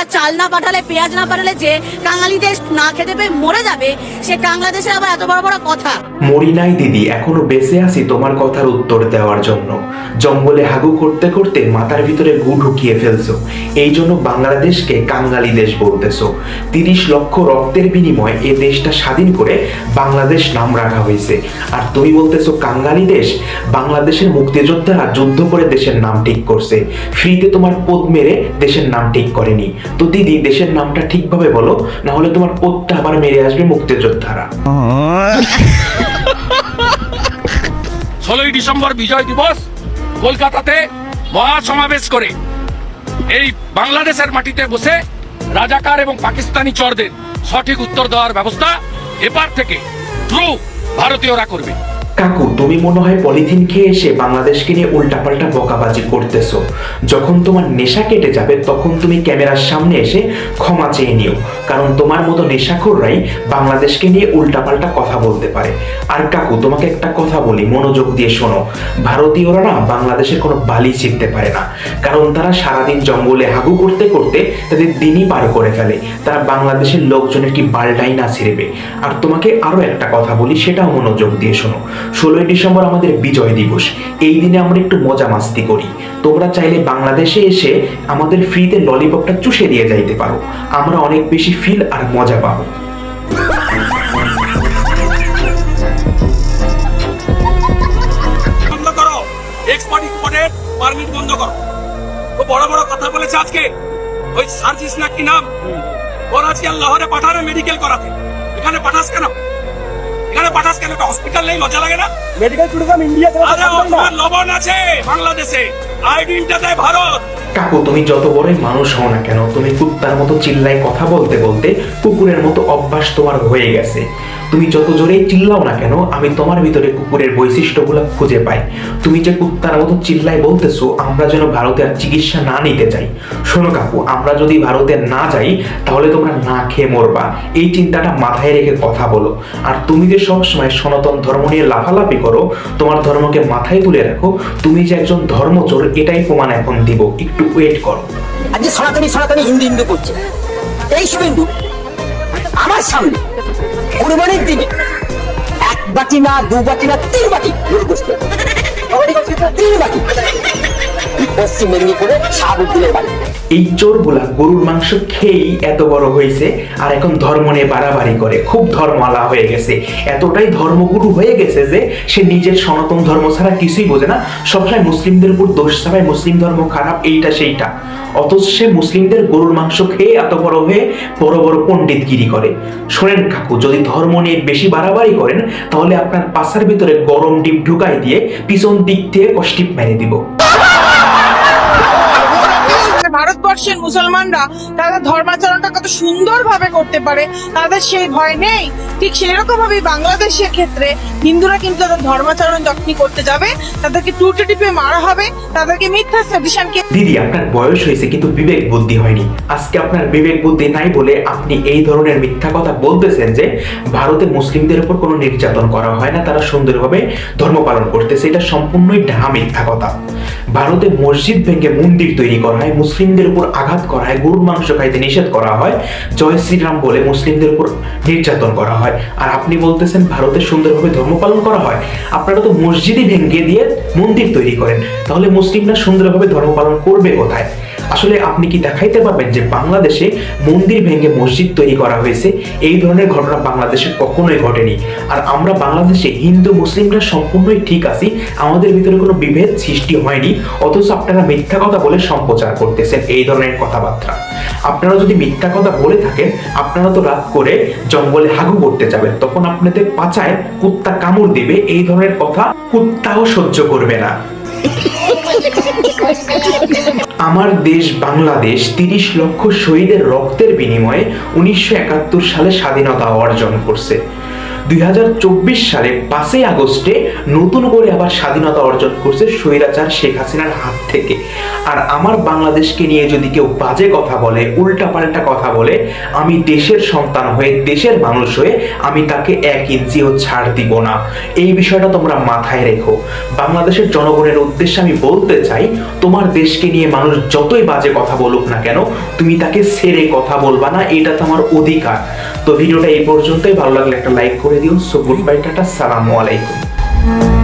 তোমরা চাল না পাঠালে, পেঁয়াজ না পাঠালে যে কাঙালি দেশ না খেতে পেয়ে মরে যাবে, সে বাংলাদেশের আবার এত বড় বড় কথা। মরি নাই দিদি, এখনও বেঁচে আছি তোমার কথার উত্তর দেওয়ার জন্য। জঙ্গলে হাগু করতে করতে মাথার ভিতরে গু ঢুকিয়ে ফেলছো। এই জন্য বাংলাদেশকে কাঙ্গালি দেশ বলতেছো। তিরিশ লক্ষ রক্তের বিনিময়ে এ দেশটা স্বাধীন করে বাংলাদেশ নাম রাখা হয়েছে। আর তুমি বলতেছো কাঙ্গালি দেশ? বাংলাদেশের মুক্তিযোদ্ধারা যুদ্ধ করে দেশের নাম ঠিক করছে। ফ্রিতে তোমার পদ মেরে দেশের নাম ঠিক করেনি। তো দিদি, দেশের নামটা ঠিকভাবে বলো না হলে তোমার পদটা আবার মেরে আসবে মুক্তিযোদ্ধারা। ষোলোই ডিসেম্বর বিজয় দিবস, কলকাতাতে মহা সমাবেশ করে। এই বাংলাদেশের মাটিতে বসে রাজাকার এবং পাকিস্তানি চরদের সঠিক উত্তর দেওয়ার ব্যবস্থা এপার থেকে ট্রু ভারতীয়রা করবে। কাকু, তুমি মনে হয় পলিথিন খেয়ে এসে বাংলাদেশকে নিয়ে উল্টাপাল্টা বকাবাজি করতেছো। যখন তোমার নেশা কেটে যাবে, তখন তুমি ক্যামেরার সামনে এসে ক্ষমা চেয়ে নিও। কারণ তোমার মতো নেশাখোররাই বাংলাদেশকে নিয়ে উল্টাপাল্টা কথা বলতে পারে। আর কাকু, তোমাকে একটা কথা বলি, মনোযোগ দিয়ে শোনো। ভারতীয়রা না বাংলাদেশের কোনো বালি চিনতে পারে না। কারণ তারা সারাদিন জঙ্গলে হাগু করতে করতে তাদের দিনই পার করে ফেলে। তারা বাংলাদেশের লোকজনের কি বালটাই না ছিঁড়বে আর তোমাকে আরও একটা কথা বলি, সেটাও মনোযোগ দিয়ে শোনো। ষোলোই ডিসেম্বর আমাদের বিজয় দিবস। এই দিনে আমরা একটু মজা মাস্তি করি। তোমরা চাইলে বাংলাদেশে এসে আমাদের ফ্রিতে ললিপপটা চুষে দিয়ে যাইতে পারো। আমরা অনেক বেশি ফিল আর মজা পাবো। পারমিট বন্ধ করো। ও বড় বড় কথা বলেছে আজকে। ওই সার্জিস না কি নাম? করাচি আর লাহোরে পাঠানো মেডিকেল করাতে। এখানে পাঠাস কেন? এখানে পাঠাস কেন? একটা হসপিটাল নেই লজ্জা লাগে না? মেডিকেল ট্যুরিজম ইন্ডিয়া আরে লবণ আছে বাংলাদেশে। আইডিনটা দেয় ভারত। কাকু তুমি যত বড়ই মানুষ হও না কেন তুমি কুত্তার মতো চিল্লায় কথা বলতে বলতে কুকুরের মতো অভ্যাস তোমার হয়ে গেছে। তুমি যত জোরেই চিল্লাও না কেন, আমি তোমার ভিতরে কুকুরের বৈশিষ্ট্যগুলো খুঁজে পাই। তুমি যে কুত্তার মতো চিল্লাই বলতেছো, আমরা যেন ভারতে আর চিকিৎসা না নিতে চাই। শোনো কাকু, আমরা যদি ভারতে না যাই, তাহলে তোমরা না খেয়ে মরবা। এই চিন্তাটা মাথায় রেখে কথা বলো। আর তুমি যে সবসময় সনাতন ধর্ম নিয়ে লাফালাফি করো, তোমার ধর্মকে মাথায় তুলে রাখো, তুমি যে একজন ধর্মচোর, এটাই প্রমাণ এখন দিব। একটু ওয়েট করো। আজ সনাতনী সনাতনী হিন্দু হিন্দু করছে। এই শুভেন্দু আমার সামনে। কোরবানির দিনে এক বাটি না দু বাটি না তিন বাটি তিন বাটি। পশ্চিম মেদিনীপুরে শাহাবুদ্দিনের বাড়ি। এই চোরগুলা গরুর মাংস খেয়েই এত বড় হয়েছে, আর এখন ধর্ম নিয়ে বাড়াবাড়ি করে। খুব ধর্মালা হয়ে গেছে। এতটাই ধর্মগুরু হয়ে গেছে যে, সে নিজের সনাতন ধর্ম ছাড়া কিছুই বোঝে না। সবসময় মুসলিমদের উপর দোষ চাপায় মুসলিম ধর্ম খারাপ, এইটা সেইটা। অথচ সে মুসলিমদের গরুর মাংস খেয়ে এত বড় হয়ে বড় বড় পণ্ডিতগিরি করে। শোনেন কাকু, যদি ধর্ম নিয়ে বেশি বাড়াবাড়ি করেন, তাহলে আপনার পাশার ভিতরে গরম ডিপ ঢুকাই দিয়ে পিছন দিক থেকে কষ্টিপ মেরে দিব মানে ভারতবর্ষের মুসলমানরা তাদের ধর্মাচরণটা কত সুন্দরভাবে করতে পারে, তাদের সেই ভয় নেই। ঠিক সেরকম ভাবে বাংলাদেশের ক্ষেত্রে হিন্দুরা কিন্তু তাদের ধর্মাচরণ যখনই করতে যাবে, তাদেরকে টুটে টিপে মারা হবে, তাদেরকে মিথ্যা সাজেশনকে দিদি, আপনার বয়স হয়েছে কিন্তু বিবেক বুদ্ধি হয়নি। আজকে আপনার বিবেক বুদ্ধি নাই বলে আপনি এই ধরনের মিথ্যা কথা বলতেছেন যে ভারতে মুসলিমদের উপর কোনো নির্যাতন করা হয় না, তারা সুন্দরভাবে ধর্ম পালন করতেছে। এটা সম্পূর্ণই ঢাহা মিথ্যা কথা। ভারতে মসজিদ ভেঙে মন্দির তৈরি করা হয়, মুসলিমদের উপর আঘাত করা হয়, গরুর মাংস খাইতে নিষেধ করা হয়, জয় শ্রীরাম বলে মুসলিমদের উপর নির্যাতন করা হয়। আর আপনি বলতেছেন ভারতে সুন্দরভাবে ধর্ম পালন করা হয়। আপনারা তো মসজিদই ভেঙে দিয়ে মন্দির তৈরি করেন। তাহলে মুসলিমরা সুন্দরভাবে ধর্ম পালন করবে কোথায়? আসলে আপনি কি দেখাইতে পারবেন যে বাংলাদেশে মন্দির ভেঙে মসজিদ তৈরি করা হয়েছে? এই ধরনের ঘটনা বাংলাদেশে কখনোই ঘটেনি। আর আমরা বাংলাদেশে হিন্দু, মুসলিমরা সম্পূর্ণই ঠিক আছি। আমাদের ভিতরে কোনো বিভেদ সৃষ্টি হয়নি। অথচ আপনারা মিথ্যা কথা বলে সম্প্রচার করতেছেন এই ধরনের কথাবার্তা। আপনারা যদি মিথ্যা কথা বলে থাকেন, আপনারা তো রাত করে জঙ্গলে হাগু করতে যাবেন। তখন আপনাদের পাচায় কুত্তা কামড় দিবে। এই ধরনের কথা কুত্তাও সহ্য করবে না। আমার দেশ বাংলাদেশ তিরিশ লক্ষ শহীদের রক্তের বিনিময়ে উনিশশো একাত্তর সালে স্বাধীনতা অর্জন করছে। দুই হাজার চব্বিশ সালে পাঁচই আগস্টে নতুন করে আবার স্বাধীনতা অর্জন করছে স্বৈরাচার শেখ হাসিনার হাত থেকে। আর আমার বাংলাদেশকে নিয়ে যদি কেউ বাজে কথা বলে, উল্টাপাল্টা কথা বলে, আমি দেশের সন্তান হয়ে, দেশের মানুষ হয়ে আমি তাকে এক ইঞ্চিও ছাড় দিব না। এই বিষয়টা তোমরা মাথায় রেখো। বাংলাদেশের জনগণের উদ্দেশ্যে আমি বলতে চাই, তোমার দেশকে নিয়ে মানুষ যতই বাজে কথা বলুক না কেন, তুমি তাকে সেরে কথা বলবা না, এটা তোমার অধিকার। তো ভিডিওটা এই পর্যন্তই। ভালো লাগলে একটা লাইক করে দিও সো গুড বাই সালামু আলাইকুম।